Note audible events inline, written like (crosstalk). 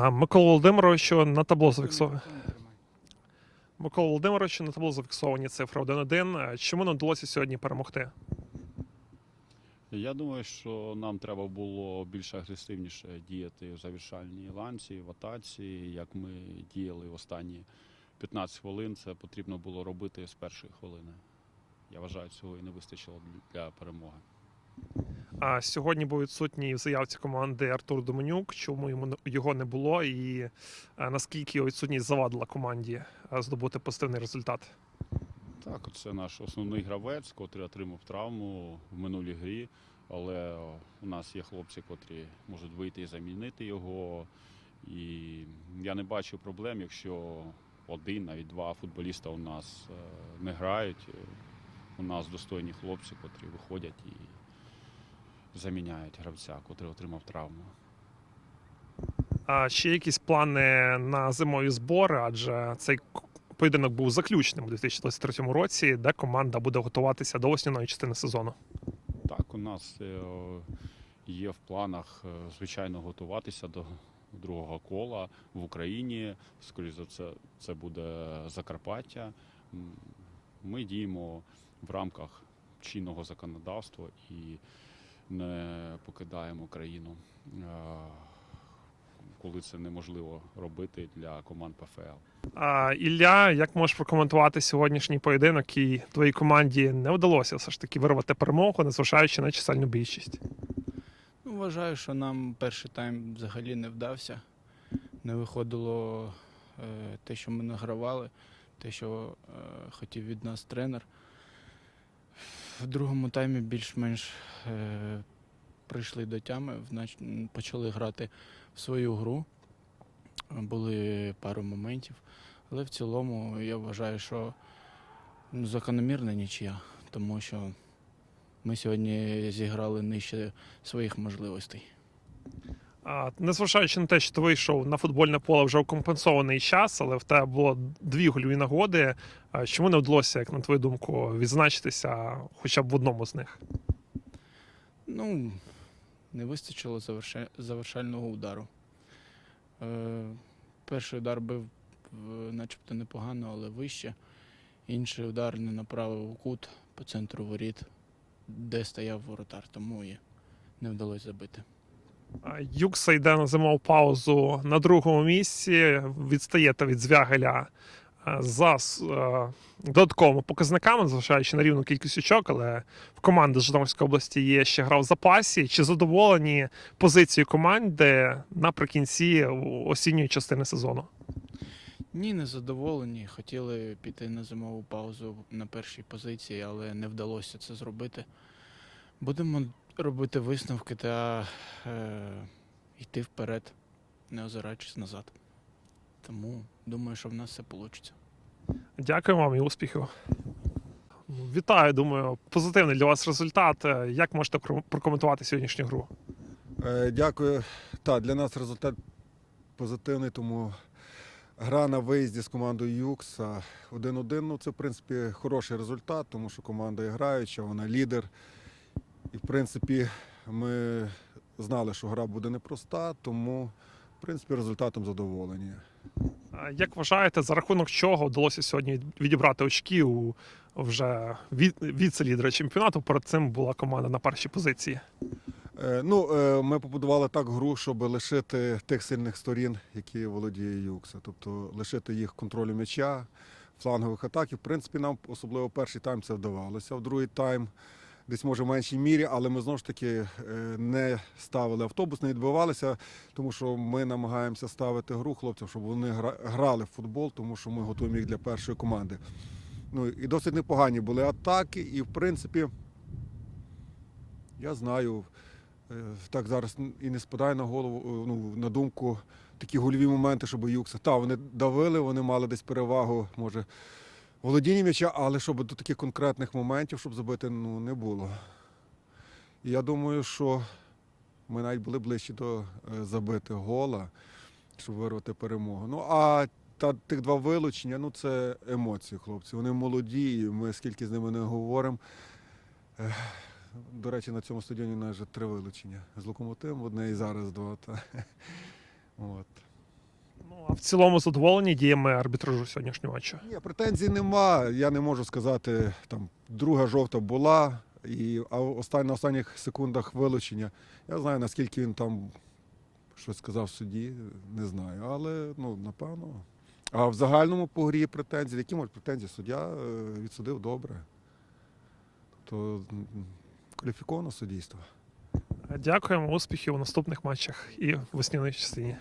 А, Микола Володимировичу на табло зафіксовані. Микола Володимировичу на табло зафіксовані цифри 1-1. Чому не вдалося сьогодні перемогти? Я думаю, що нам треба було більш агресивніше діяти в завершальній ланці, в атаці, як ми діяли в останні 15 хвилин. Це потрібно було робити з першої хвилини. Я вважаю, цього і не вистачило для перемоги. А сьогодні був відсутній в заявці команди Артур Доменюк. Чому його не було, і е, наскільки відсутність завадила команді е, здобути позитивний результат? Так, це наш основний гравець, котрий отримав травму в минулій грі. Але у нас є хлопці, котрі можуть вийти і замінити його. І я не бачу проблем, якщо один, навіть два футболіста у нас е, не грають. У нас достойні хлопці, котрі виходять і заміняють гравця, котрий отримав травму. А ще якісь плани на зимові збори, адже цей поєдинок був заключним у 2023 році, де команда буде готуватися до весняної частини сезону. Так, у нас е, є в планах, е, звичайно, готуватися до другого кола в Україні. Скоріше за це, це буде Закарпаття. Ми діємо в рамках чинного законодавства і не покидаємо країну, е, коли це неможливо робити для команд ПФЛ. А, Ілля, як можеш прокоментувати сьогоднішній поєдинок і твоїй команді не вдалося все ж таки вирвати перемогу, незважаючи на чисельну більшість? Ну, Вважаю, що нам перший тайм взагалі не вдався. Не виходило е, те, що ми награвали, те, що е, хотів від нас тренер. В другому таймі більш-менш е, прийшли до тями, почали грати в свою гру. Були пару моментів. Але в цілому я вважаю, що ну, закономірна нічия, тому що ми сьогодні зіграли нижче своїх можливостей. Незважаючи на те, що ти вийшов на футбольне поле вже у компенсований час, але в тебе було дві гольові нагоди. Чому не вдалося, як на твою думку, відзначитися хоча б в одному з них? Ну, не вистачило завершального удару. Е, перший удар бив начебто непогано, але вище. Інший удар не направив у кут по центру воріт, де стояв воротар, тому і не вдалося забити. Юкса йде на зимову паузу на другому місці, відстаєте від Звягеля за с- додатковими показниками, зважаючи на рівну кількість очок, але в команди Житомирської області є ще гра в запасі. Чи задоволені позицією команди наприкінці осінньої частини сезону? Ні, не задоволені. Хотіли піти на зимову паузу на першій позиції, але не вдалося це зробити. Будемо робити висновки та е, йти вперед, не озираючись назад. Тому думаю, що в нас все вийде. Дякую вам і успіхів. Вітаю, думаю, позитивний для вас результат. Е, Як можете прокоментувати сьогоднішню гру? Е, Дякую. Так, для нас результат позитивний, тому гра на виїзді з командою Юкса 1-1. Ну, це, в принципі, хороший результат, тому що команда граюча, вона лідер. І, в принципі, ми знали, що гра буде непроста, тому, в принципі, результатом задоволені. Як вважаєте, за рахунок чого вдалося сьогодні відібрати очки у вже віце-лідера чемпіонату? Перед цим була команда на першій позиції. Е, Ну, е, ми побудували так гру, щоб лишити тих сильних сторін, які володіє Юкса. Тобто лишити їх контролю м'яча, флангових атак. І, в принципі, нам особливо перший тайм це вдавалося. В другий тайм десь може в меншій мірі, але ми знову ж таки е, не ставили автобус, не відбивалися, тому що ми намагаємося ставити гру хлопцям, щоб вони грали в футбол, тому що ми готуємо їх для першої команди. Ну і досить непогані були атаки, і в принципі, я знаю. Е, Так зараз і не спадає на голову, е, ну, на думку такі гольові моменти, щоб Юкса. Та, вони давили, вони мали десь перевагу, може, володіння м'яча, але щоб до таких конкретних моментів, щоб забити, ну, не було. І я думаю, що ми навіть були ближче до е, забити гола, щоб вирвати перемогу. Ну, а та, тих два вилучення, ну це емоції, хлопці. Вони молоді, і ми скільки з ними не говоримо. До речі, на цьому стадіоні у нас вже три вилучення. З локомотивом одне і зараз два. Та. (laughs) От. А в цілому задоволені діями арбітражу сьогоднішнього матчу. Ні, претензій нема. Я не можу сказати, там друга жовта була, і а остань, на останніх секундах вилучення. Я знаю, наскільки він там щось сказав судді, не знаю. Але ну, напевно. А в загальному по грі претензії, які можуть претензії? Суддя е, відсудив добре. Тобто м, кваліфіковане суддійство. Дякуємо, успіхів у наступних матчах і в весняній частині.